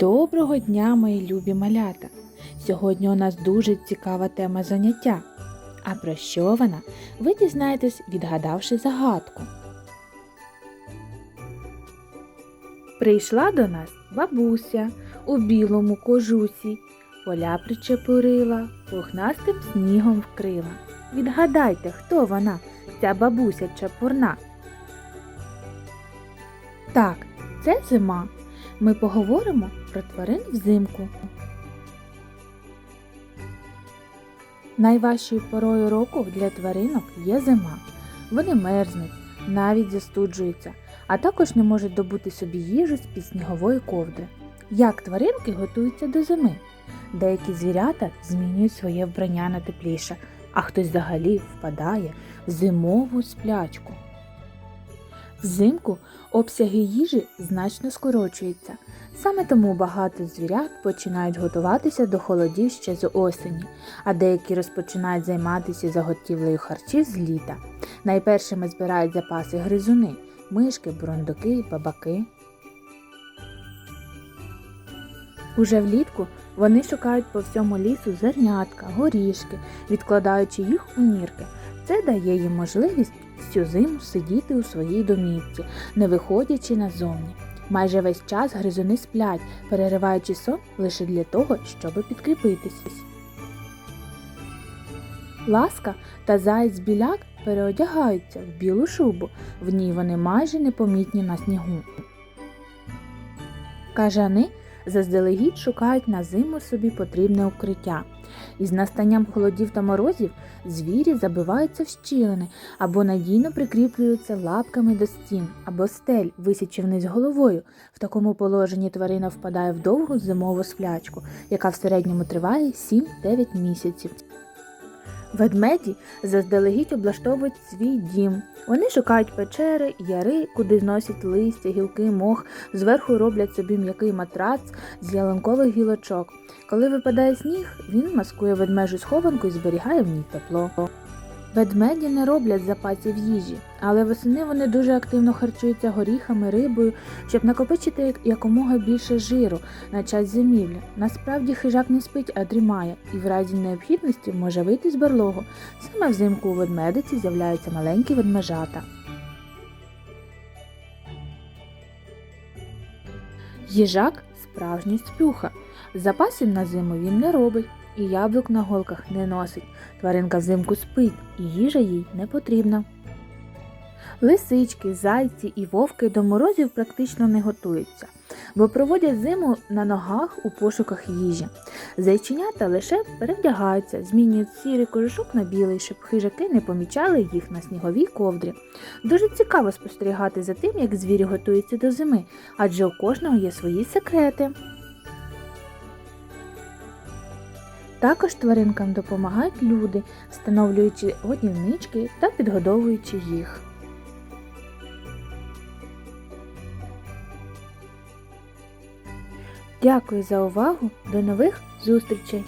Доброго дня, мої любі малята! Сьогодні у нас дуже цікава тема заняття. А про що вона? Ви дізнаєтесь, відгадавши загадку. Прийшла до нас бабуся у білому кожусі, поля причепурила, пухнастим снігом вкрила. Відгадайте, хто вона, ця бабуся чепурна? Так, це зима. Ми поговоримо про тварин взимку. Найважчою порою року для тваринок є зима. Вони мерзнуть, навіть застуджуються, а також не можуть добути собі їжу з під снігової ковдри. Як тваринки готуються до зими? Деякі звірята змінюють своє вбрання на тепліше, а хтось взагалі впадає в зимову сплячку. Взимку обсяги їжі значно скорочуються. Саме тому багато звірят починають готуватися до холодів ще з осені, а деякі розпочинають займатися заготівлею харчів з літа. Найпершими збирають запаси гризуни, мишки, бурундуки, бабаки. Уже влітку вони шукають по всьому лісу зернятка, горішки, відкладаючи їх у нірки. Це дає їм можливість всю зиму сидіти у своїй домівці, не виходячи назовні. Майже весь час гризуни сплять, перериваючи сон лише для того, щоб підкріпитися. Ласка та заєць біляк переодягаються в білу шубу, в ній вони майже непомітні на снігу. Кажани заздалегідь шукають на зиму собі потрібне укриття. Із настанням холодів та морозів звірі забиваються в щілини або надійно прикріплюються лапками до стін або стель, висячи вниз головою. В такому положенні тварина впадає в довгу зимову сплячку, яка в середньому триває 7-9 місяців. Ведмеді заздалегідь облаштовують свій дім. Вони шукають печери, яри, куди зносять листя, гілки, мох, зверху роблять собі м'який матрац з ялинкових гілочок. Коли випадає сніг, він маскує ведмежу схованку і зберігає в ній тепло. Ведмеді не роблять запасів їжі, але восени вони дуже активно харчуються горіхами, рибою, щоб накопичити якомога більше жиру на час зимівлі. Насправді хижак не спить, а дрімає, і в разі необхідності може вийти з берлогу. Саме взимку у ведмедиці з'являються маленькі ведмежата. Їжак справжній сплюха. Запасів на зиму він не робить і яблук на голках не носить. Тваринка взимку спить, і їжа їй не потрібна. Лисички, зайці і вовки до морозів практично не готуються, бо проводять зиму на ногах у пошуках їжі. Зайченята лише перевдягаються, змінюють сірий кожушок на білий, щоб хижаки не помічали їх на сніговій ковдрі. Дуже цікаво спостерігати за тим, як звірі готуються до зими, адже у кожного є свої секрети. Також тваринкам допомагають люди, встановлюючи годівнички та підгодовуючи їх. Дякую за увагу. До нових зустрічей!